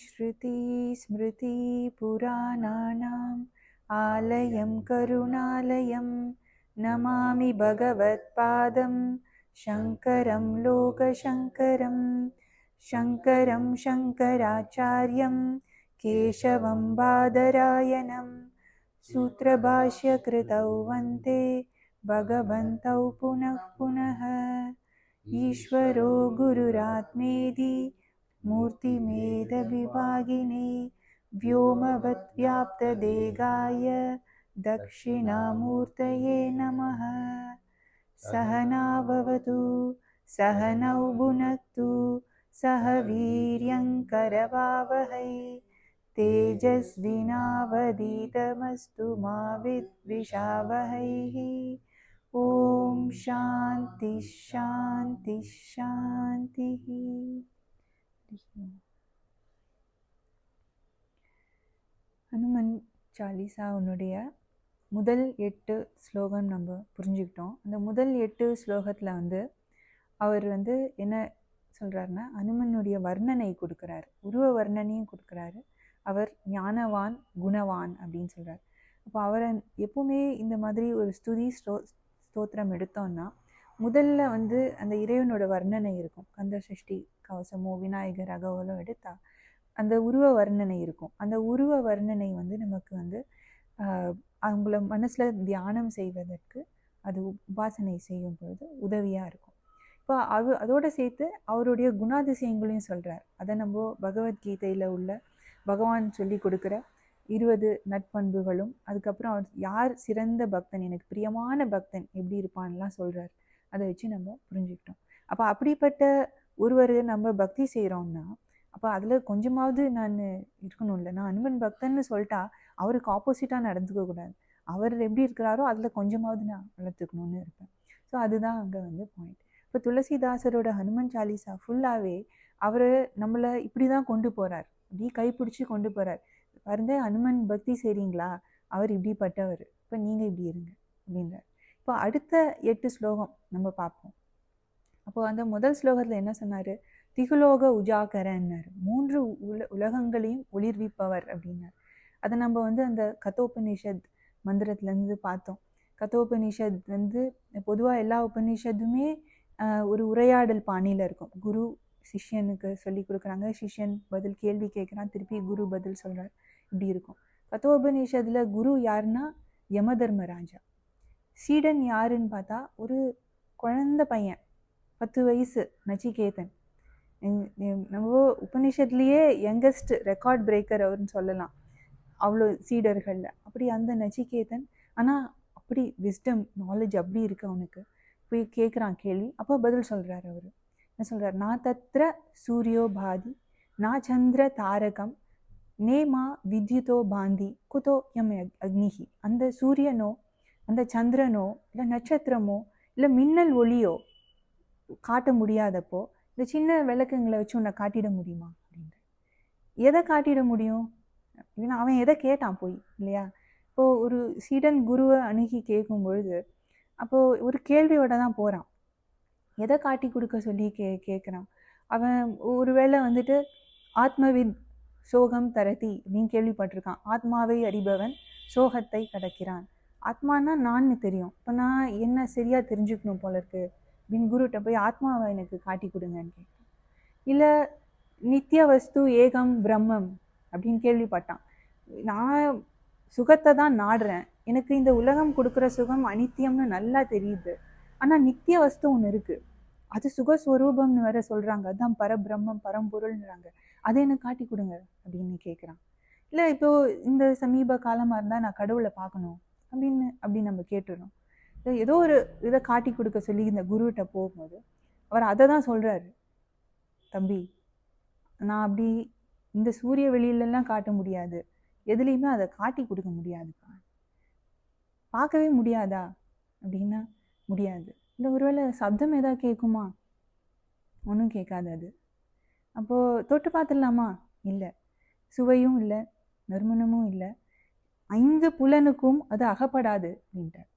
श्रुतिस्मृतिपुराणानाम् आलयं करुणालयं नमामि भगवत्पादं शङ्करं लोकशङ्करं शङ्करं शङ्कराचार्यं केशवं बादरायणं सूत्रभाष्यकृतौ वन्ते भगवन्तौ पुनः पुनः। ईश्वरो गुरुरात्मेदि मूर्तिमेदविभागिने व्योमवद्व्याप्तदेगाय दक्षिणामूर्तये नमः। सहना भवतु सहनौ भुनक्तु सह वीर्यङ्करवावहै तेजस्विनावदीतमस्तु मा विद्विषावहैः ॐ शान्ति शान्ति शान्तिः ஹனுமன் சாலிசாவுனுடைய முதல் எட்டு ஸ்லோகம் நம்ம புரிஞ்சுக்கிட்டோம். அந்த முதல் எட்டு ஸ்லோகத்தில் வந்து அவர் வந்து என்ன சொல்கிறாருன்னா அனுமனுடைய வர்ணனை கொடுக்குறாரு. உருவ வர்ணனையும் கொடுக்குறாரு. அவர் ஞானவான் குணவான் அப்படின்னு சொல்கிறார் அப்போ அவரை எப்போவுமே இந்த மாதிரி ஒரு ஸ்துதி ஸ்தோ ஸ்தோத்திரம் எடுத்தோம்னா முதல்ல வந்து அந்த இறைவனோட வர்ணனை இருக்கும். கந்த சஷ்டி கவசமோ விநாயகர் அகவலோ எடுத்தா அந்த உருவ வர்ணனை இருக்கும். அந்த உருவ வர்ணனை வந்து நமக்கு வந்து அவங்கள மனசில் தியானம் செய்வதற்கு அது உபாசனை செய்யும் பொழுது உதவியாக இருக்கும். இப்போ அது அதோடு சேர்த்து அவருடைய குணாதிசயங்களையும் சொல்கிறார் அதை நம்ம பகவத்கீதையில் உள்ள பகவான் சொல்லி கொடுக்குற இருபது நட்பண்புகளும் அதுக்கப்புறம் அவர் யார் சிறந்த பக்தன் எனக்கு பிரியமான பக்தன் எப்படி இருப்பான்லாம் சொல்கிறார் அதை வச்சு நம்ம புரிஞ்சுக்கிட்டோம். அப்போ அப்படிப்பட்ட ஒருவர் நம்ம பக்தி செய்கிறோம்னா அப்போ அதில் கொஞ்சமாவது நான் இருக்கணும்ல. நான் அனுமன் பக்தன்னு சொல்லிட்டா அவருக்கு ஆப்போசிட்டாக நடந்துக்க கூடாது. அவர் எப்படி இருக்கிறாரோ அதில் கொஞ்சமாவது நான் வளர்த்துக்கணும்னு இருப்பேன். ஸோ அதுதான் அங்கே வந்து பாயிண்ட் இப்போ துளசிதாசரோட ஹனுமன் சாலிசா ஃபுல்லாகவே அவர் நம்மளை இப்படி தான் கொண்டு போகிறார் இப்படி கைப்பிடிச்சி கொண்டு போகிறார் பாருங்க ஹனுமன் பக்தி செய்கிறீங்களா அவர் இப்படிப்பட்டவர். இப்போ நீங்கள் இப்படி இருங்க அப்படின்றார். இப்போ அடுத்த எட்டு ஸ்லோகம் நம்ம பார்ப்போம். அப்போ அந்த முதல் ஸ்லோகத்தில் என்ன சொன்னார்? திகுலோக உஜாகரன்னார். மூன்று உல உலகங்களையும் ஒளிர்விப்பவர் அப்படின்னார். அதை நம்ம வந்து அந்த கத்தோபனிஷத் மந்திரத்துலேருந்து பார்த்தோம். கத்தோபனிஷத் வந்து பொதுவாக எல்லா உபனிஷத்துமே ஒரு உரையாடல் பாணியில் இருக்கும். குரு சிஷ்யனுக்கு சொல்லி கொடுக்குறாங்க. சிஷ்யன் பதில் கேள்வி கேட்குறான். திருப்பி குரு பதில் சொல்கிறார் இப்படி இருக்கும். கத்தோபநிஷத்தில் குரு யாருன்னா யம தர்மராஜா சீடன் யாருன்னு பார்த்தா ஒரு குழந்த பையன் பத்து வயசு நச்சிகேதன். நம்ம உபனிஷத்துலேயே யங்கஸ்ட் ரெக்கார்ட் பிரேக்கர் அவர்னு சொல்லலாம். அவ்வளோ சீடர்களில். அப்படி அந்த நச்சிகேதன் ஆனால் அப்படி விஸ்டம் நாலேஜ் அப்படி இருக்குது அவனுக்கு. போய் கேட்குறான் கேள்வி. அப்போ பதில் சொல்கிறார் அவர். என்ன சொல்கிறார் நான் தத்திர சூரியோ பாதி நான் சந்திர தாரகம் நேமா வித்யுதோ பாந்தி குதோ எம் அக்னிஹி. அந்த சூரியனோ அந்த சந்திரனோ இல்லை நட்சத்திரமோ இல்லை மின்னல் ஒளியோ காட்ட முடியாதப்போ இந்த சின்ன விளக்குங்களை வச்சு உன்னை காட்டிட முடியுமா அப்படின்ட்டு எதை காட்டிட முடியும்? அப்படின்னா அவன் எதை கேட்டான் போய் இல்லையா? இப்போது ஒரு சீடன் குருவை அணுகி கேட்கும் பொழுது அப்போது ஒரு கேள்வியோட தான் போகிறான் எதை காட்டி கொடுக்க சொல்லி கே கேட்குறான்? அவன் ஒருவேளை வந்துட்டு ஆத்மவித் சோகம் தரதி அப்படின்னு கேள்விப்பட்டிருக்கான். ஆத்மாவை அறிபவன் சோகத்தை கடக்கிறான். ஆத்மானா நான்னு தெரியும். இப்போ நான் என்ன சரியாக தெரிஞ்சுக்கணும் போல இருக்கு? அப்படின்னு குருகிட்ட போய் ஆத்மாவை எனக்கு காட்டி கொடுங்கன்னு கேட்டேன். இல்லை நித்திய வஸ்து ஏகம் பிரம்மம் அப்படின்னு கேள்விப்பட்டான். நான் சுகத்தை தான் நாடுறேன். எனக்கு இந்த உலகம் கொடுக்குற சுகம் அனித்தியம்னு நல்லா தெரியுது. ஆனால் நித்திய வஸ்து ஒன்று இருக்குது அது சுகஸ்வரூபம்னு வேற சொல்கிறாங்க அதுதான் பரபிரம்மம் பரம்பொருள்ன்றாங்க. அதை எனக்கு காட்டி கொடுங்க அப்படின்னு கேட்குறான் இல்லை இப்போது இந்த சமீப காலமாக இருந்தால் நான் கடவுளை பார்க்கணும். அப்படின்னு அப்படி நம்ம கேட்டுடுறோம் இல்லை ஏதோ ஒரு இதை காட்டி கொடுக்க சொல்லி இந்த குருவிட்ட போகும்போது அவர் அதை தான் சொல்கிறாரு தம்பி நான் அப்படி இந்த சூரிய வெளியிலலாம் காட்ட முடியாது. எதுலேயுமே அதை காட்டி கொடுக்க முடியாதுப்பா. பார்க்கவே முடியாதா? அப்படின்னா முடியாது. இல்லை ஒருவேளை சப்தம் எதா கேட்குமா ஒன்றும் கேட்காது அது. அப்போது தொட்டு பார்த்துடலாமா? இல்லை. சுவையும் இல்லை. நறுமணமும் இல்லை. ஐந்து புலனுக்கும் அது அகப்படாது அப்படின்ட்டார்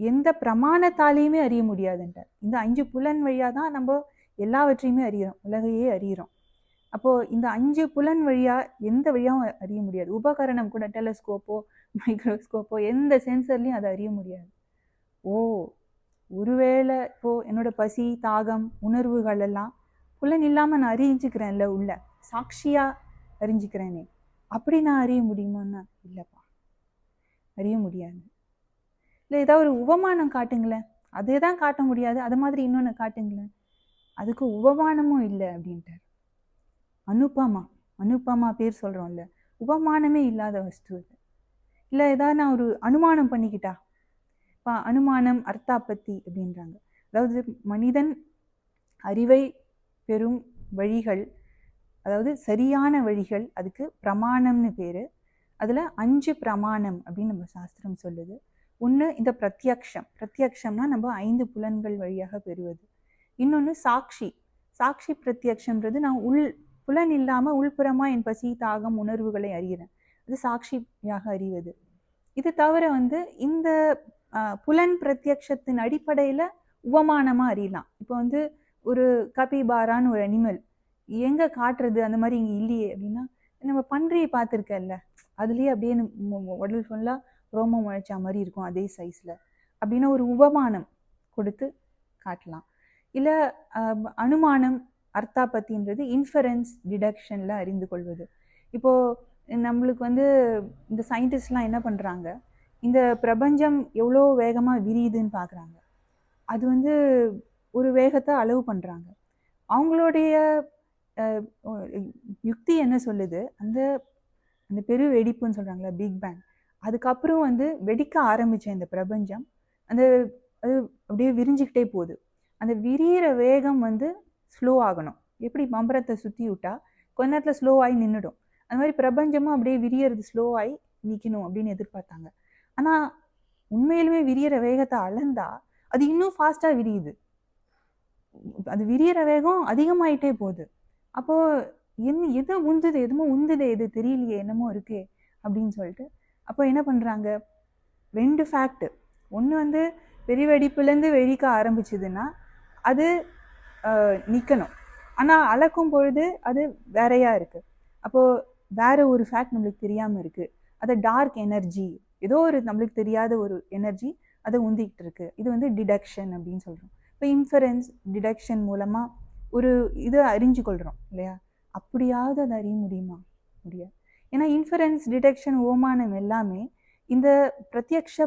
எந்த பிரமாணத்தாலேயுமே அறிய முடியாதுன்றார் இந்த அஞ்சு புலன் வழியாக தான் நம்ம எல்லாவற்றையுமே அறிகிறோம் உலகையே அறிகிறோம் அப்போது இந்த அஞ்சு புலன் வழியாக எந்த வழியாகவும் அறிய முடியாது. உபகரணம் கூட டெலஸ்கோப்போ மைக்ரோஸ்கோப்போ எந்த சென்சர்லையும் அதை அறிய முடியாது. ஓ ஒருவேளை இப்போது என்னோட பசி தாகம் உணர்வுகள் எல்லாம் புலன் இல்லாமல் நான் அறிஞ்சிக்கிறேன்ல உள்ள சாட்சியாக அறிஞ்சிக்கிறேனே அப்படி நான் அறிய முடியுமான்னா இல்லைப்பா. அறிய முடியாது. இல்லை ஏதாவது ஒரு உபமானம் காட்டுங்களேன். அதே தான் காட்ட முடியாது. அது மாதிரி இன்னொன்று காட்டுங்களேன். அதுக்கு உபமானமும் இல்லை அப்படின்ட்டார். அனுப்பமா அனுப்பமா பேர் சொல்கிறோம்ல உபமானமே இல்லாத வஸ்து அது. இல்லை ஏதாவது நான் ஒரு அனுமானம் பண்ணிக்கிட்டா? இப்போ அனுமானம் அர்த்தாப்பத்தி அப்படின்றாங்க. அதாவது மனிதன் அறிவை பெறும் வழிகள் அதாவது சரியான வழிகள் அதுக்கு பிரமாணம்னு பேர். அதில் அஞ்சு பிரமாணம் அப்படின்னு நம்ம சாஸ்திரம் சொல்லுது. ஒன்று இந்த பிரத்யக்ஷம். பிரத்யக்ஷம்னா நம்ம ஐந்து புலன்கள் வழியாக பெறுவது. இன்னொன்று சாட்சி. சாட்சி பிரத்யக்ஷன்றது நான் உள் புலன் இல்லாமல் உள்புறமாக என் பசி தாகம் உணர்வுகளை அறிகிறேன். அது சாட்சியாக அறிவது. இது தவிர வந்து இந்த புலன் பிரத்யக்ஷத்தின் அடிப்படையில் உபமானமாக அறியலாம். இப்போ வந்து ஒரு கபிபாரான்னு ஒரு அனிமல் எங்கே காட்டுறது? அந்த மாதிரி இங்கே இல்லையே அப்படின்னா நம்ம பன்றியை பார்த்துருக்கல்ல அதுலேயே அப்படியே உடல் ஃபுல்லாக ரோமம் முளைச்சா மாதிரி இருக்கும் அதே சைஸில் அப்படின்னா ஒரு உபமானம் கொடுத்து காட்டலாம். இல்லை அனுமானம் அர்த்தாபத்தின்றது இன்ஃபரன்ஸ் டிடக்ஷனில் அறிந்து கொள்வது. இப்போது நம்மளுக்கு வந்து இந்த சயின்டிஸ்ட்லாம் என்ன பண்ணுறாங்க இந்த பிரபஞ்சம் எவ்வளோ வேகமாக விரியுதுன்னு பார்க்குறாங்க அது வந்து ஒரு வேகத்தை அளவு பண்ணுறாங்க அவங்களுடைய யுக்தி என்ன சொல்லுது? அந்த அந்த பெரு வெடிப்புன்னு சொல்கிறாங்களா பிக் பேங் அதுக்கப்புறம் வந்து வெடிக்க ஆரம்பித்த இந்த பிரபஞ்சம் அந்த அது அப்படியே விரிஞ்சுக்கிட்டே போகுது. அந்த விரியிற வேகம் வந்து ஸ்லோ ஆகணும். எப்படி? மம்பரத்தை சுற்றி விட்டா கொஞ்ச நேரத்தில் ஸ்லோ ஆகி நின்றுடும் அந்த மாதிரி பிரபஞ்சமும் அப்படியே விரியறது ஸ்லோ ஆகி நிற்கணும் அப்படின்னு எதிர்பார்த்தாங்க. ஆனால் உண்மையிலுமே விரியற வேகத்தை அளந்தா அது இன்னும் ஃபாஸ்ட்டாக விரியுது. அது விரியற வேகம் அதிகமாயிட்டே போகுது. அப்போது என்ன எது உந்துது எதுமோ உந்துது எது தெரியலையே என்னமோ இருக்கே அப்படின்னு சொல்லிட்டு அப்போ என்ன பண்ணுறாங்க ரெண்டு ஃபேக்ட் ஒன்று வந்து பெரிய வெடிப்புலேருந்து வெடிக்க ஆரம்பிச்சதுன்னா அது நிற்கணும் ஆனால் அளக்கும் பொழுது அது வேறையா இருக்குது அப்போது வேற ஒரு ஃபேக்ட் நம்மளுக்கு தெரியாமல் இருக்குது அது டார்க் எனர்ஜி ஏதோ ஒரு நம்மளுக்கு தெரியாத ஒரு எனர்ஜி அதை உந்திக்கிட்டு இருக்கு. இது வந்து டிடக்ஷன் அப்படின்னு சொல்கிறோம் இப்போ இன்ஃபரன்ஸ் டிடக்ஷன் மூலமாக ஒரு இதை அறிஞ்சு கொள்கிறோம் இல்லையா? அப்படியாவது அதை அறிய முடியுமா? முடியாது. ஏன்னா இன்ஃபரன்ஸ் டிடெக்ஷன் ஓமானம் எல்லாமே இந்த பிரத்யக்ஷ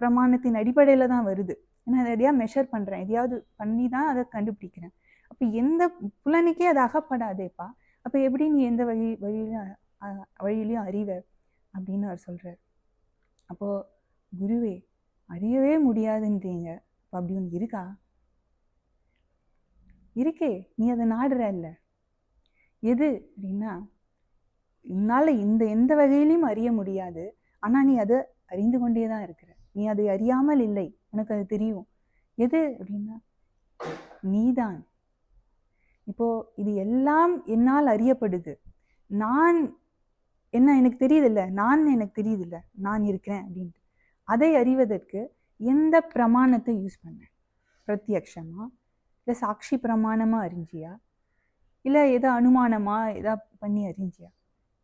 பிரமாணத்தின் அடிப்படையில் தான் வருது. ஏன்னா அதை எதையா மெஷர் பண்ணுறேன் எதையாவது பண்ணி தான் அதை கண்டுபிடிக்கிறேன். அப்போ எந்த புலனுக்கே அது அகப்படாதேப்பா. அப்போ எப்படி நீ எந்த வழி வழியிலையும் வழியிலையும் அறிவ? அப்படின்னு அவர் சொல்கிறார் அப்போது குருவே அறியவே முடியாதுன்றீங்க. அப்போ அப்படி ஒன்று இருக்கா? இருக்கே நீ அதை நாடுற இல்லை. எது அப்படின்னா உன்னால் இந்த எந்த வகையிலையும் அறிய முடியாது. ஆனால் நீ அதை அறிந்து கொண்டே தான் இருக்கிற. நீ அதை அறியாமல் இல்லை. உனக்கு அது தெரியும். எது அப்படின்னா நீதான். இப்போ இது எல்லாம் என்னால் அறியப்படுது. நான் என்ன எனக்கு தெரியுதில்ல? நான் எனக்கு தெரியுதில்ல. நான் இருக்கிறேன் அப்படின்ட்டு. அதை அறிவதற்கு எந்த பிரமாணத்தை யூஸ் பண்ணேன் பிரத்யக்ஷமாக இல்லை சாட்சி பிரமாணமாக அறிஞ்சியா? இல்லை எதோ அனுமானமாக எதா பண்ணி அறிஞ்சியா?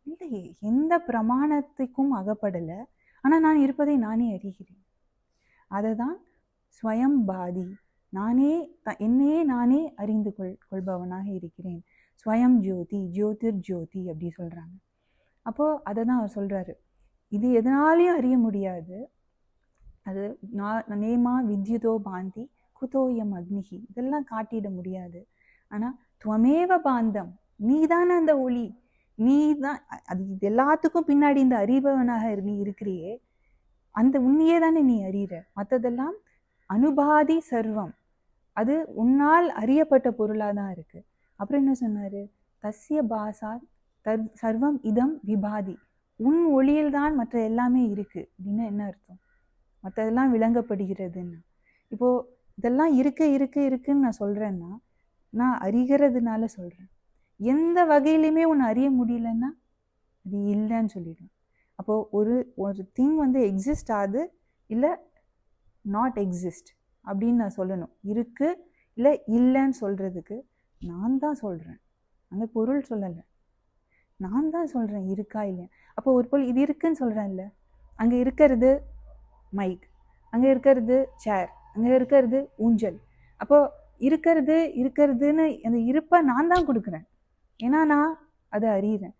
இல்லை எந்த பிரமாணத்துக்கும் அகப்படலை. ஆனால் நான் இருப்பதை நானே அறிகிறேன். அதை தான் ஸ்வயம்பாதி நானே த என்னையே நானே அறிந்து கொள் கொள்பவனாக இருக்கிறேன். ஸ்வயம் ஜோதி ஜோதிர் ஜோதி அப்படி சொல்கிறாங்க அப்போது அதை தான் அவர் சொல்கிறாரு இது எதனாலையும் அறிய முடியாது. அது நா- நேமா வித்யுதோ பாந்தி. குதோயம் அக்னிகி இதெல்லாம் காட்டிட முடியாது. ஆனால் துவமேவ பாந்தம். நீ தானே அந்த ஒளி. நீ தான் அது இது எல்லாத்துக்கும் பின்னாடி இந்த அறிபவனாக இரு- நீ இருக்கிறியே. அந்த உன்னையே தானே நீ அறிகிற. மற்றதெல்லாம் அனுபாதி சர்வம். அது உன்னால் அறியப்பட்ட பொருளாக தான் இருக்குது அப்புறம் என்ன சொன்னார்? தஸ்ய பாசா தர் சர்வம் இதம் விபாதி. உன் ஒளியில்தான் மற்ற எல்லாமே இருக்குது அப்படின்னா என்ன அர்த்தம்? மற்றதெல்லாம் விளங்கப்படுகிறதுன்னா. இப்போது இதெல்லாம் இருக்க இருக்க இருக்குன்னு நான் சொல்கிறேன்னா நான் அறிகிறதுனால சொல்கிறேன் எந்த வகையிலையுமே உன்னை அறிய முடியலன்னா அது இல்லைன்னு சொல்லிடுவேன் அப்போது ஒரு ஒரு திங் வந்து எக்ஸிஸ்ட் ஆகுது இல்லை நாட் எக்ஸிஸ்ட் அப்படின்னு நான் சொல்லணும். இருக்குது இல்லை இல்லைன்னு சொல்கிறதுக்கு நான் தான் சொல்கிறேன் அந்த பொருள் சொல்லலை. நான் தான் சொல்கிறேன் இருக்கா இல்லையா? அப்போ ஒரு பொருள் இது இருக்குன்னு சொல்கிறேன்ல அங்கே இருக்கிறது மைக் அங்கே இருக்கிறது சேர் அங்கே இருக்கிறது ஊஞ்சல். அப்போது இருக்கிறது இருக்கிறதுன்னு அந்த இருப்பை நான் தான் கொடுக்குறேன். ஏன்னா நான் அதை அறிகிறேன்.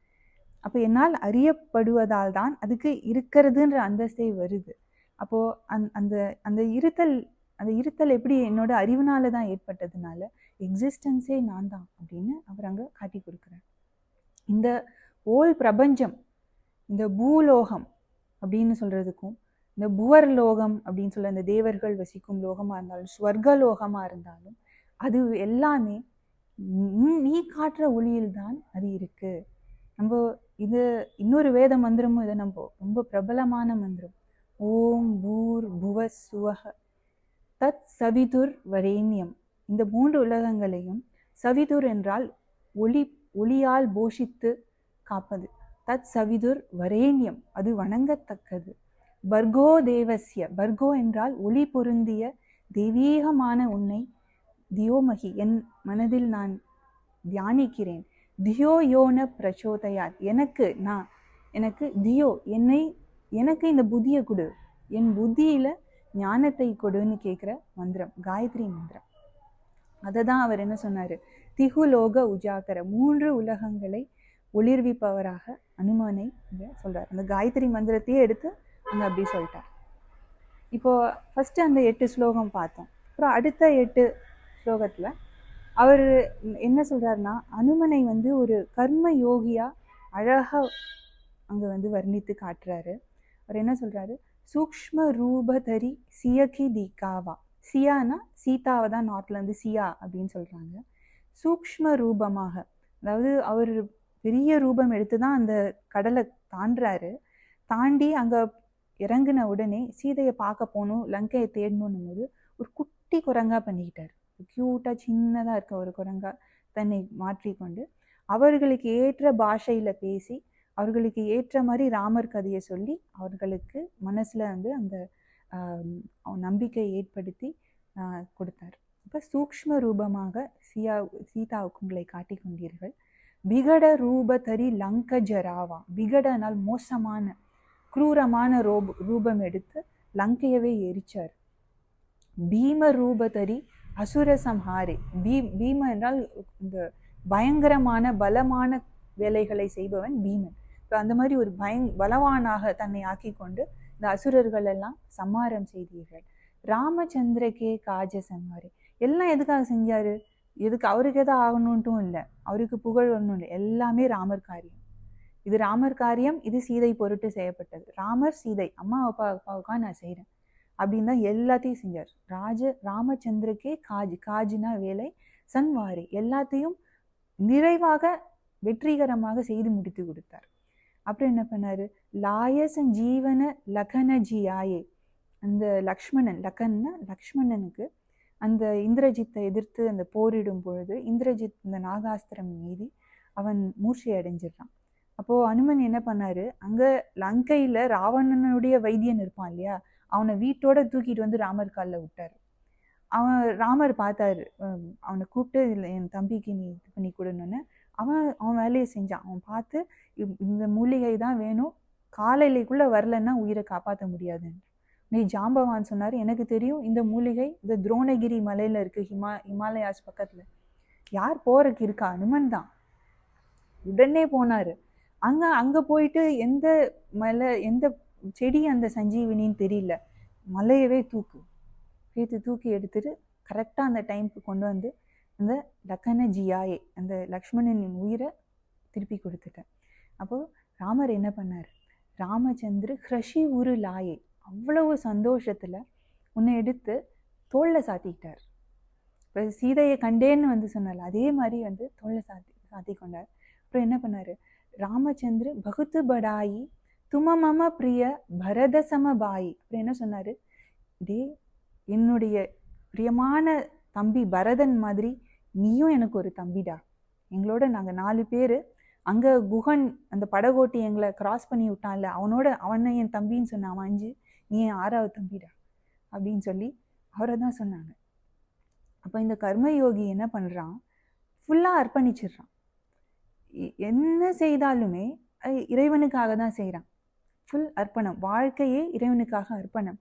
அப்போ என்னால் அறியப்படுவதால் தான் அதுக்கு இருக்கிறதுன்ற அந்தஸ்தே வருது. அப்போது அந் அந்த அந்த இருத்தல் அந்த இருத்தல் எப்படி என்னோட அறிவுனால தான் ஏற்பட்டதுனால எக்ஸிஸ்டன்ஸே நான் தான் அப்படின்னு அவர் அங்கே காட்டி கொடுக்குறார். இந்த ஓல் பிரபஞ்சம் இந்த பூலோகம் அப்படின்னு சொல்கிறதுக்கும் இந்த புவர் லோகம் அப்படின்னு சொல்ல இந்த தேவர்கள் வசிக்கும் லோகமாக இருந்தாலும் ஸ்வர்க லோகமாக இருந்தாலும் அது எல்லாமே நீ- காட்டுற ஒளியில் தான் அது இருக்கு. நம்ம இது இன்னொரு வேத மந்திரமும் இதை நம்ம ரொம்ப பிரபலமான மந்திரம். ஓம் பூர் புவ சுவக தத் சவிதுர் வரேண்யம். இந்த மூன்று உலகங்களையும் சவிதுர் என்றால் ஒளி ஒளியால் போஷித்து காப்பது. தத் சவிதுர் வரேண்யம் அது வணங்கத்தக்கது. பர்கோ தேவசிய பர்கோ என்றால் ஒளி பொருந்திய தெய்வீகமான உன்னை தியோமகி. என் மனதில் நான் தியானிக்கிறேன். தியோ யோன பிரச்சோதயாத். எனக்கு நான் எனக்கு தியோ என்னை எனக்கு இந்த புத்தியை கொடு. என் புத்தியில் ஞானத்தை கொடுன்னு கேட்குற மந்திரம் காயத்ரி மந்திரம். அதை தான் அவர் என்ன சொன்னார்? திகுலோக உஜாக்கர மூன்று உலகங்களை ஒளிர்விப்பவராக அனுமானை சொல்கிறார் அந்த காயத்ரி மந்திரத்தையே எடுத்து அங்கே அப்படி சொல்லிட்டார் இப்போது ஃபஸ்ட்டு அந்த எட்டு ஸ்லோகம் பார்த்தோம். அப்புறம் அடுத்த எட்டு ஸ்லோகத்தில் அவர் என்ன சொல்கிறாருன்னா அனுமனை வந்து ஒரு கர்ம யோகியாக அழகாக அங்கே வந்து வர்ணித்து காட்டுறாரு. அவர் என்ன சொல்கிறாரு சூக்ஷ்ம ரூபதரி சியகி தீகாவா. சியானா சீதாவை தான் நார்த்லேருந்து சியா அப்படின்னு சொல்கிறாங்க சூக்ஷ்ம ரூபமாக. அதாவது அவர் பெரிய ரூபம் எடுத்து தான் அந்த கடலை தாண்டுறாரு. தாண்டி அங்கே இறங்கின உடனே சீதையை பார்க்க போகணும் லங்கையை தேடணும்னும் போது ஒரு குட்டி குரங்கா பண்ணிக்கிட்டார். க்யூட்டாக சின்னதாக இருக்க ஒரு குரங்கா தன்னை மாற்றிக்கொண்டு அவர்களுக்கு ஏற்ற பாஷையில் பேசி அவர்களுக்கு ஏற்ற மாதிரி ராமர் கதையை சொல்லி அவர்களுக்கு மனசில் வந்து அந்த நம்பிக்கை ஏற்படுத்தி கொடுத்தார். இப்போ சூக்ஷ்ம ரூபமாக சியா சீதாவுக்கு உங்களை காட்டி கொண்டீர்கள். பிகட ரூபதரி லங்க ஜராவா பிகடனால் மோசமான க்ரூரமான ரோப் ரூபம் எடுத்து லங்கையவே எரிச்சார். பீம ரூபதரி அசுர சம்ஹாரே. பீ பீம என்றால் இந்த பயங்கரமான பலமான வேலைகளை செய்பவன் பீமன். இப்போ அந்த மாதிரி ஒரு பயங் பலவானாக தன்னை ஆக்கி கொண்டு இந்த அசுரர்கள் எல்லாம் சம்மாரம் செய்தீர்கள். ராமச்சந்திரகே காஜ சம்ஹாரே. எல்லாம் எதுக்காக செஞ்சாரு? எதுக்கு அவருக்கு எதாவது ஆகணுன்ட்டும் இல்லை. அவருக்கு புகழ் ஒன்றும் இல்லை. எல்லாமே ராமர் காரியம். இது ராமர் காரியம் இது சீதை பொருட்டு செய்யப்பட்டது. ராமர் சீதை அம்மா அப்பா அப்பாவுக்காக நான் செய்கிறேன் அப்படின்னு தான் எல்லாத்தையும் செஞ்சார். ராஜ ராமச்சந்திரக்கே காஜ் காஜினா வேலை சன்வாரி எல்லாத்தையும் நிறைவாக வெற்றிகரமாக செய்து முடித்து கொடுத்தார். அப்புறம் என்ன பண்ணாரு? லாயசன் ஜீவன லகனஜியாயே அந்த லக்ஷ்மணன் லக்கன்னா லக்ஷ்மணனுக்கு அந்த இந்திரஜித்தை எதிர்த்து அந்த போரிடும் பொழுது இந்திரஜித் இந்த நாகாஸ்திரம் மீறி அவன் மூர்ச்சை அடைஞ்சிடுறான். அப்போது அனுமன் என்ன பண்ணார்? அங்கே லங்கையில் ராவணனுடைய வைத்தியன் இருப்பான் இல்லையா? அவனை வீட்டோட தூக்கிட்டு வந்து ராமர் காலில் விட்டார். அவன் ராமர் பார்த்தாரு. அவனை கூப்பிட்டு இல்லை என் தம்பிக்கு நீ இது பண்ணி கொடுன்னு. அவன் அவன் வேலையை செஞ்சான். அவன் பார்த்து இந்த மூலிகை தான் வேணும். காலையிலைக்குள்ளே வரலன்னா உயிரை காப்பாற்ற முடியாதுன்னு. நீ ஜாம்பவான் சொன்னார். எனக்கு தெரியும் இந்த மூலிகை இந்த துரோணகிரி மலையில் இருக்குது ஹிமா ஹிமாலயாஸ் பக்கத்தில். யார் போகிறக்கு இருக்கா? அனுமன் தான். உடனே போனார். அங்கே அங்கே போயிட்டு எந்த மலை எந்த செடி அந்த சஞ்சீவினின்னு தெரியல. மலையவே தூக்கு. சேர்த்து தூக்கி எடுத்துட்டு கரெக்டாக அந்த டைமுக்கு கொண்டு வந்து அந்த லக்கன ஜியாயே அந்த லக்ஷ்மணனின் உயிரை திருப்பி கொடுத்துட்டேன். அப்போது ராமர் என்ன பண்ணார்? ராமச்சந்திர ஹ்ரஷி உரு லாயே அவ்வளவு சந்தோஷத்தில் உன்னை எடுத்து தோளில் சாத்திக்கிட்டார். இப்போ சீதையை கண்டேன்னு வந்து சொன்னால அதே மாதிரி வந்து தோளில் சாத்தி சாத்தி கொண்டார் அப்புறம் என்ன பண்ணார்? ராமச்சந்திர பகுத்து படாயி தும மம பிரிய பரத சமபாயி அப்புறம் என்ன சொன்னார்? டே என்னுடைய பிரியமான தம்பி பரதன் மாதிரி நீயும் எனக்கு ஒரு தம்பிடா. எங்களோட நாங்கள் நாலு பேர். அங்கே குஹன் அந்த படகோட்டி எங்களை கிராஸ் பண்ணி விட்டான்ல அவனோட அவனை என் தம்பின்னு சொன்ன அவன் அஞ்சு நீ என் ஆறாவது தம்பிடா அப்படின்னு சொல்லி அவரை தான் சொன்னாங்க. அப்போ இந்த கர்மயோகி என்ன பண்ணுறான் ஃபுல்லாக அர்ப்பணிச்சிடுறான். என்ன செய்தாலுமே இறைவனுக்காக தான் செய்கிறான் ஃபுல் அர்ப்பணம். வாழ்க்கையே இறைவனுக்காக அர்ப்பணம்.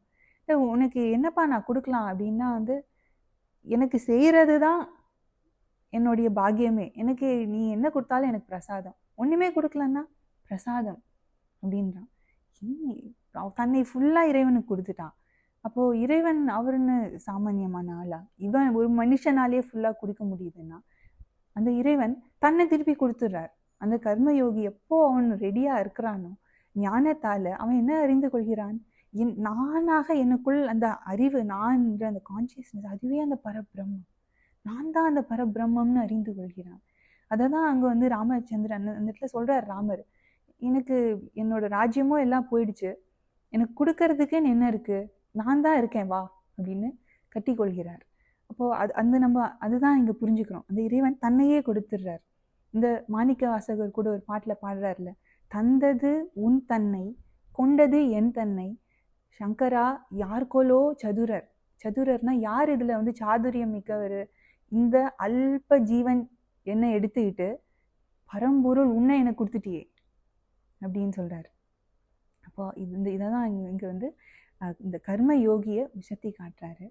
உனக்கு என்னப்பா நான் கொடுக்கலாம் அப்படின்னா வந்து எனக்கு செய்கிறது தான் என்னுடைய பாக்கியமே. எனக்கு நீ என்ன கொடுத்தாலும் எனக்கு பிரசாதம். ஒன்றுமே கொடுக்கலன்னா பிரசாதம் அப்படின்றான். என்ன தன்னை ஃபுல்லாக இறைவனுக்கு கொடுத்துட்டான். அப்போது இறைவன் அவருன்னு சாமானியமான ஆளா? இவன் ஒரு மனுஷனாலே ஃபுல்லாக கொடுக்க முடியுதுன்னா அந்த இறைவன் தன்னை திருப்பி கொடுத்துடுறார். அந்த கர்மயோகி எப்போ அவன் ரெடியாக இருக்கிறானோ ஞானத்தால் அவன் என்ன அறிந்து கொள்கிறான்? என் நானாக எனக்குள் அந்த அறிவு நான் என்ற அந்த கான்சியஸ்னஸ் அதுவே அந்த பரபிரம்மம். நான் தான் அந்த பரபிரம்மம்னு அறிந்து கொள்கிறான். அதை தான் அங்கே வந்து ராமச்சந்திரன் அந்த இடத்துல சொல்கிறார் ராமர். எனக்கு என்னோட ராஜ்யமும் எல்லாம் போயிடுச்சு. எனக்கு கொடுக்கறதுக்குன்னு என்ன இருக்குது நான் தான் இருக்கேன் வா அப்படின்னு கட்டி கொள்கிறார் அப்போது அது அந்த நம்ம அதுதான் இங்கே புரிஞ்சுக்கிறோம் அந்த இறைவன் தன்னையே கொடுத்துடுறார். இந்த மாணிக்க வாசகர் கூட ஒரு பாட்டில் பாடுறாருல தந்தது உன் தன்னை கொண்டது என் தன்னை சங்கரா யார்கோலோ சதுரர். சதுரர்னா யார் இதில் வந்து சாதுரியம் மிக்கவர்? இந்த அல்ப ஜீவன் என்னை எடுத்துக்கிட்டு பரம்பொருள் உன்னை எனக்கு கொடுத்துட்டியே அப்படின்னு சொல்கிறார் அப்போ இது இந்த இதை தான் இங்கே இங்கே வந்து இந்த கர்ம யோகியை விஷத்தி காட்டுறாரு.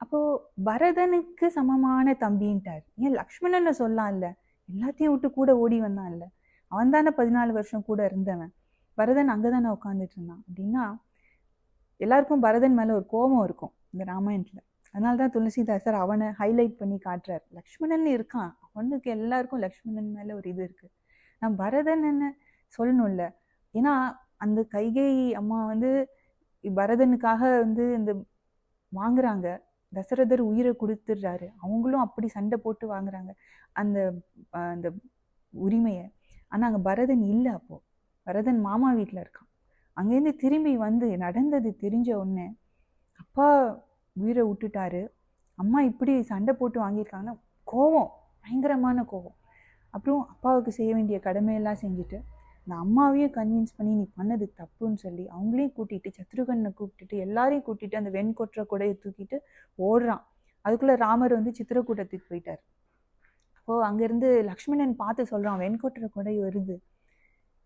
அப்போது பரதனுக்கு சமமான தம்பின்ட்டார். ஏன் லக்ஷ்மணனை சொல்லலாம் இல்லை எல்லாத்தையும் விட்டு கூட ஓடி வந்தான் இல்லை. அவன் தானே பதினாலு வருஷம் கூட இருந்தவன். பரதன் அங்கே தானே உட்காந்துட்டு இருந்தான். அப்படின்னா எல்லாருக்கும் பரதன் மேலே ஒரு கோபம் இருக்கும் இந்த ராமாயணத்தில். அதனால தான் துளசிதாசர் அவனை ஹைலைட் பண்ணி காட்டுறார். லக்ஷ்மணன் இருக்கான். அவனுக்கு எல்லாருக்கும் லக்ஷ்மணன் மேலே ஒரு இது இருக்குது நான் பரதன் என்ன சொல்லணும்ல? ஏன்னா அந்த கைகை அம்மா வந்து பரதனுக்காக வந்து இந்த வாங்குறாங்க. தசரதர் உயிரை கொடுத்துடுறாரு. அவங்களும் அப்படி சண்டை போட்டு வாங்குறாங்க. அந்த அந்த உரிமையை. ஆனால் அங்கே பரதன் இல்லை அப்போது பரதன் மாமா வீட்டில் இருக்கான். அங்கேருந்து திரும்பி வந்து நடந்தது தெரிஞ்ச உடனே அப்பா உயிரை விட்டுட்டாரு. அம்மா இப்படி சண்டை போட்டு வாங்கியிருக்காங்கன்னா கோவம். பயங்கரமான கோவம். அப்புறம் அப்பாவுக்கு செய்ய வேண்டிய கடமையெல்லாம் செஞ்சுட்டு அந்த அம்மாவையும் கன்வின்ஸ் பண்ணி நீ பண்ணது தப்புன்னு சொல்லி அவங்களையும் கூட்டிட்டு சத்ருகனை கூப்பிட்டுட்டு எல்லாரையும் கூட்டிட்டு அந்த வெண்கொற்ற கூடையை தூக்கிட்டு ஓடுறான். அதுக்குள்ளே ராமர் வந்து சித்திரக்கூட்டத்துக்கு போயிட்டார். அப்போது அங்கேருந்து லக்ஷ்மணன் பார்த்து சொல்கிறான் வெண்கொற்ற கொடை வருது.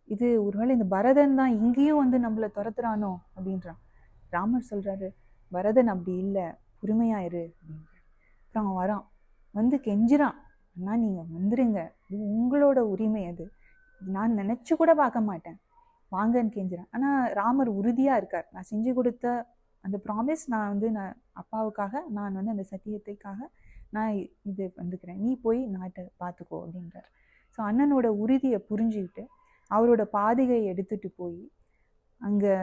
இது ஒருவேளை இந்த பரதன் தான் இங்கேயும் வந்து நம்மளை துரத்துறானோ? அப்படின்றான். ராமர் சொல்கிறாரு பரதன் அப்படி இல்லை பொறுமையாக இரு. அப்படின்றான் அப்புறம் அவன் வரான். வந்து கெஞ்சுறான். அண்ணா நீங்கள் வந்துருங்க. இது உங்களோட உரிமை அது. நான் நினச்சி கூட பார்க்க மாட்டேன். வாங்கன்னு கெஞ்சுறான். ஆனால் ராமர் உறுதியாக இருக்கார். நான் செஞ்சு கொடுத்த அந்த ப்ராமிஸ் நான் வந்து நான் அப்பாவுக்காக நான் வந்து அந்த சத்தியத்தைக்காக நான் இது வந்துக்கிறேன். நீ போய் நாட்டை பார்த்துக்கோ அப்படின்றார். ஸோ அண்ணனோட உறுதியை புரிஞ்சுக்கிட்டு அவரோட பாதிகையை எடுத்துகிட்டு போய் அங்கே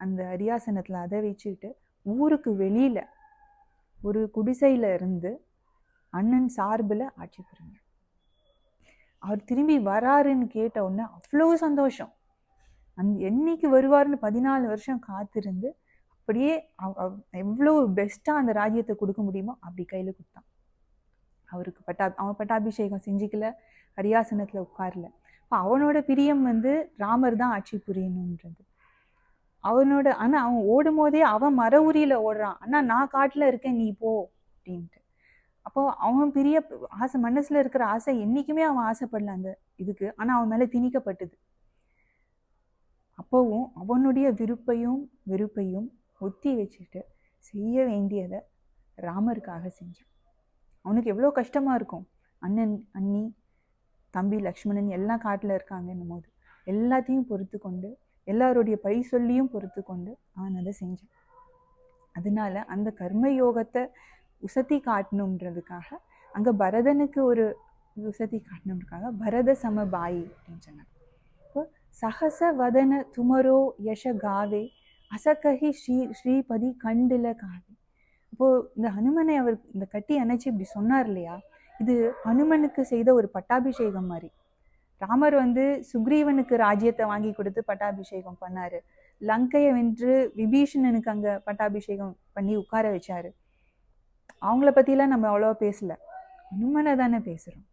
அந்த அரியாசனத்தில் அதை வச்சுக்கிட்டு ஊருக்கு வெளியில் ஒரு குடிசையில் இருந்து அண்ணன் சார்பில் ஆட்சி புரிஞ்சார் அவர் திரும்பி வராருன்னு கேட்ட உடனே அவ்வளோ சந்தோஷம். அந்த என்னைக்கு வருவாருன்னு பதினாலு வருஷம் காத்திருந்து அப்படியே எவ்வளோ பெஸ்ட்டாக அந்த ராஜ்யத்தை கொடுக்க முடியுமோ அப்படி கையில் கொடுத்தான். அவருக்கு பட்டா அவன் பட்டாபிஷேகம் செஞ்சுக்கல ஹரியாசனத்தில் உட்காரல. அப்போ அவனோட பிரியம் வந்து ராமர் தான் ஆட்சி புரியணுன்றது அவனோட ஆனால் அவன் ஓடும் போதே அவன் மர உரியில் ஓடுறான். ஆனால் நான் காட்டில் இருக்கேன் நீ போ அப்படின்ட்டு. அப்போ அவன் பெரிய ஆசை மனசுல இருக்கிற ஆசை என்றைக்குமே அவன் ஆசைப்படல அந்த இதுக்கு. ஆனால் அவன் மேலே திணிக்கப்பட்டது. அப்போவும் அவனுடைய விருப்பையும் வெறுப்பையும் ஒத்தி வச்சுட்டு செய்ய வேண்டியதை ராமருக்காக செஞ்சான். அவனுக்கு எவ்வளோ கஷ்டமாக இருக்கும். அண்ணன் அண்ணி தம்பி லக்ஷ்மணன் எல்லாம் காட்டில் இருக்காங்கன்னும் போது எல்லாத்தையும் பொறுத்து கொண்டு எல்லாருடைய பழி சொல்லியும் பொறுத்து கொண்டு அவன் அதை செஞ்சான். அதனால அந்த கர்ம யோகத்தை உசத்தி காட்டணுன்றதுக்காக அங்கே பரதனுக்கு ஒரு உசத்தி காட்டணுன்றதுக்காக பரத சமபாயி அப்படின்னு சொன்னாங்க. இப்போ சகச வதன துமரோ யஷ காவே அசகஹி ஸ்ரீ ஸ்ரீபதி கண்டில காவே. இப்போது இந்த ஹனுமனை அவர் இந்த கட்டி அணைச்சி இப்படி சொன்னார் இல்லையா? இது ஹனுமனுக்கு செய்த ஒரு பட்டாபிஷேகம் மாதிரி. ராமர் வந்து சுக்ரீவனுக்கு ராஜ்யத்தை வாங்கி கொடுத்து பட்டாபிஷேகம் பண்ணாரு. லங்கையை வென்று விபீஷணனுக்கு அங்கே பட்டாபிஷேகம் பண்ணி உட்கார வச்சாரு. அவங்கள பற்றிலாம் நம்ம அவ்வளோவா பேசலை. அனுமனை தானே பேசுகிறோம்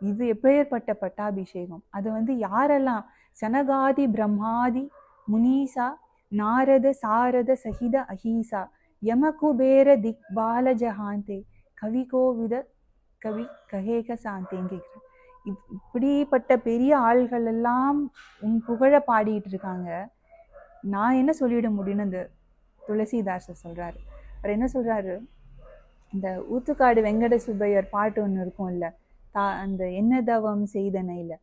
இது எப்பேற்பட்ட பட்டாபிஷேகம்? அது வந்து யாரெல்லாம்? சனகாதி பிரம்மாதி முனீசா நாரத சாரத சகித அஹீசா யமகுபேர திக்பால ஜஹாந்தே கவி கோவித கவி கஹேக சாந்தேங்கிற கேட்குறேன் இப் இப்படிப்பட்ட பெரிய ஆள்கள் எல்லாம் உன் புகழ பாடிட்டு இருக்காங்க. நான் என்ன சொல்லிட முடியும்னு அந்த துளசிதாசர் சொல்கிறாரு அவர் என்ன சொல்கிறாரு இந்த ஊத்துக்காடு வெங்கட சுப்பையர் பாட்டு ஒன்று இருக்கும்ல தா அந்த என்ன தவம் செய்தனையில்.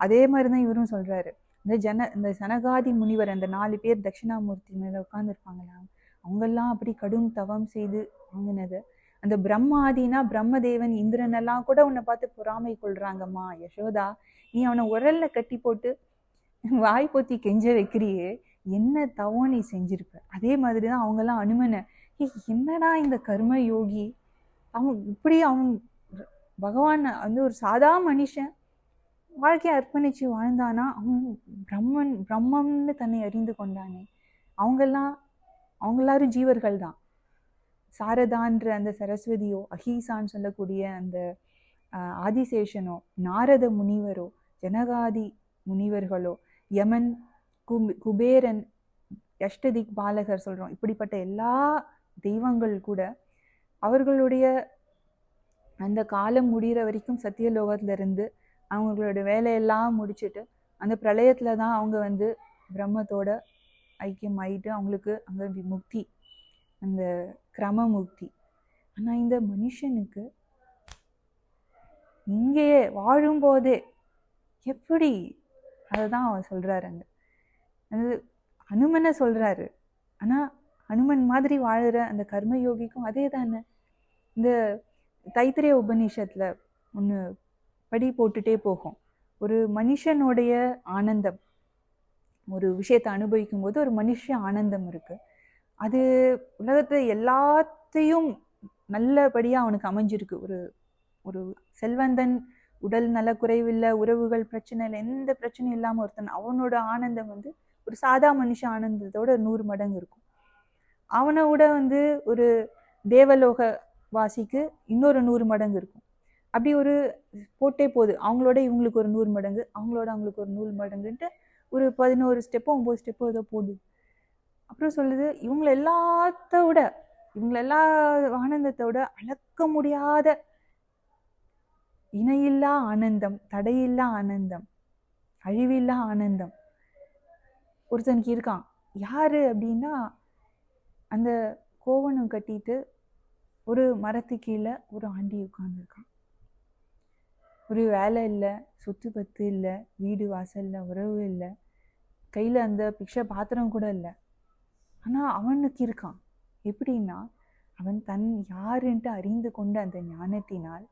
அதே மாதிரி தான் இவரும் சொல்கிறாரு இந்த ஜன இந்த சனகாதி முனிவர் அந்த நாலு பேர் தட்சிணாமூர்த்தி மேலே உட்காந்துருப்பாங்களா அவங்கெல்லாம் அப்படி கடும் தவம் செய்து வாங்கினது. அந்த பிரம்மாதினா பிரம்மதேவன் இந்திரனெல்லாம் கூட உன்னை பார்த்து பொறாமை கொள்றாங்கம்மா யசோதா. நீ அவனை உரல்ல கட்டி போட்டு வாய் பொத்தி கெஞ்ச வைக்கிறியே. என்ன தவம் நீ செஞ்சிருப்ப? அதே மாதிரி தான் அவங்கெல்லாம் அனுமனை என்னடா இந்த கர்ம யோகி? அவன் இப்படி அவன் பகவான் வந்து ஒரு சாதா மனுஷன். வாழ்க்கையை அர்ப்பணிச்சு வாழ்ந்தானா அவன் பிரம்மன் பிரம்மம்னு தன்னை அறிந்து கொண்டானே. அவங்கெல்லாம் அவங்க எல்லாரும் ஜீவர்கள் தான். சாரதான்ற அந்த சரஸ்வதியோ அஹீசான்னு சொல்லக்கூடிய அந்த ஆதிசேஷனோ நாரத முனிவரோ ஜனகாதி முனிவர்களோ யமன் குபேரன் அஷ்டதிக் பாலகர் சொல்கிறோம் இப்படிப்பட்ட எல்லா தெய்வங்கள் கூட அவர்களுடைய அந்த காலம் முடிகிற வரைக்கும் சத்தியலோகத்திலிருந்து அவங்களோட வேலையெல்லாம் முடிச்சுட்டு அந்த பிரளயத்தில் தான் அவங்க வந்து பிரம்மத்தோட ஐக்கியம் ஆகிட்டு அவங்களுக்கு அங்கே முக்தி அந்த கிரம முக்தி. ஆனால் இந்த மனுஷனுக்கு இங்கேயே வாழும்போதே எப்படி? அதை தான் அவர் சொல்கிறாரு அங்கே. அது அனுமனை சொல்கிறாரு ஆனால் ஹனுமன் மாதிரி வாழ்கிற அந்த கர்மயோகிக்கும் அதே தானே இந்த தைத்திரிய உபநிஷத்தில் ஒன்று படி போட்டுட்டே போகும். ஒரு மனுஷனுடைய ஆனந்தம் ஒரு விஷயத்தை அனுபவிக்கும் போது ஒரு மனுஷ ஆனந்தம் இருக்குது அது உலகத்தை எல்லாத்தையும் நல்லபடியாக அவனுக்கு அமைஞ்சிருக்கு. ஒரு ஒரு செல்வந்தன் உடல் நல குறைவில்லை உறவுகள் பிரச்சனை இல்லை எந்த பிரச்சனையும் இல்லாமல் ஒருத்தன் அவனோட ஆனந்தம் வந்து ஒரு சாதா மனுஷ ஆனந்தத்தோட நூறு மடங்கு இருக்கும். அவனை விட வந்து ஒரு தேவலோக வாசிக்கு இன்னொரு நூறு மடங்கு இருக்கும். அப்படி ஒரு போட்டே போகுது. அவங்களோட இவங்களுக்கு ஒரு நூறு மடங்கு அவங்களோட அவங்களுக்கு ஒரு நூறு மடங்குன்ட்டு ஒரு பதினோரு ஸ்டெப்போ ஒம்பது ஸ்டெப்போ ஏதோ போடுது அப்புறம் சொல்லுது இவங்கள எல்லாத்த விட இவங்கள எல்லா ஆனந்தத்தை விட அளக்க முடியாத இணையில்லா ஆனந்தம் தடையில்லா ஆனந்தம் அழிவில்லா ஆனந்தம். ஒருத்தனுக்கு இருக்கான். யாரு அப்படின்னா அந்த கோவணம் கட்டிட்டு ஒரு மரத்து கீழே ஒரு ஆண்டி உட்காந்துருக்கான் ஒரு வேலை இல்லை சொத்து பத்து இல்லை வீடு வாசல் இல்லை உறவு இல்லை. கையில் அந்த பிக்ஷை பாத்திரம் கூட இல்லை. ஆனால் அவனுக்கு இருக்கான் எப்படின்னா அவன் தன் யாருன்ட்டு அறிந்து கொண்ட அந்த ஞானத்தினால்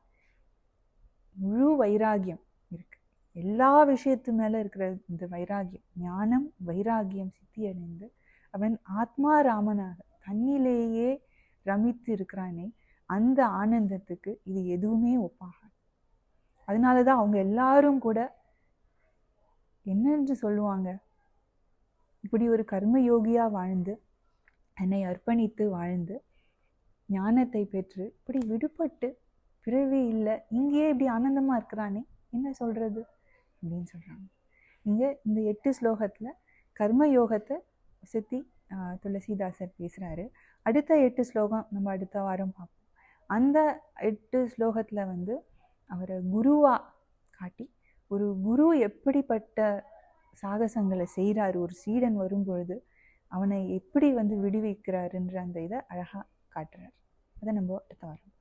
முழு வைராகியம் இருக்கு. எல்லா விஷயத்து மேலே இருக்கிற இந்த வைராகியம் ஞானம் வைராகியம் சித்தி அடைந்து அவன் ஆத்மா ராமனாக தன்னிலேயே ரமித்து இருக்கிறானே அந்த ஆனந்தத்துக்கு இது எதுவுமே ஒப்பாகாது. அதனால தான் அவங்க எல்லாரும் கூட என்னென்று சொல்லுவாங்க? இப்படி ஒரு கர்ம யோகியாக வாழ்ந்து என்னை அர்ப்பணித்து வாழ்ந்து ஞானத்தை பெற்று இப்படி விடுபட்டு பிறவி இல்லை இங்கேயே இப்படி ஆனந்தமாக இருக்கிறானே என்ன சொல்கிறது அப்படின்னு சொல்கிறாங்க இங்கே இந்த எட்டு ஸ்லோகத்தில் கர்ம யோகத்தை சித்தி துளசிதாசர் பேசுகிறாரு அடுத்த எட்டு ஸ்லோகம் நம்ம அடுத்த வாரம் பார்ப்போம். அந்த எட்டு ஸ்லோகத்தில் வந்து அவரை குருவாக காட்டி ஒரு குரு எப்படிப்பட்ட சாகசங்களை செய்கிறாரு ஒரு சீடன் வரும்பொழுது அவனை எப்படி வந்து விடுவிக்கிறாருன்ற அந்த இதை அழகாக காட்டுறார். அதை நம்ம அடுத்த வாரம்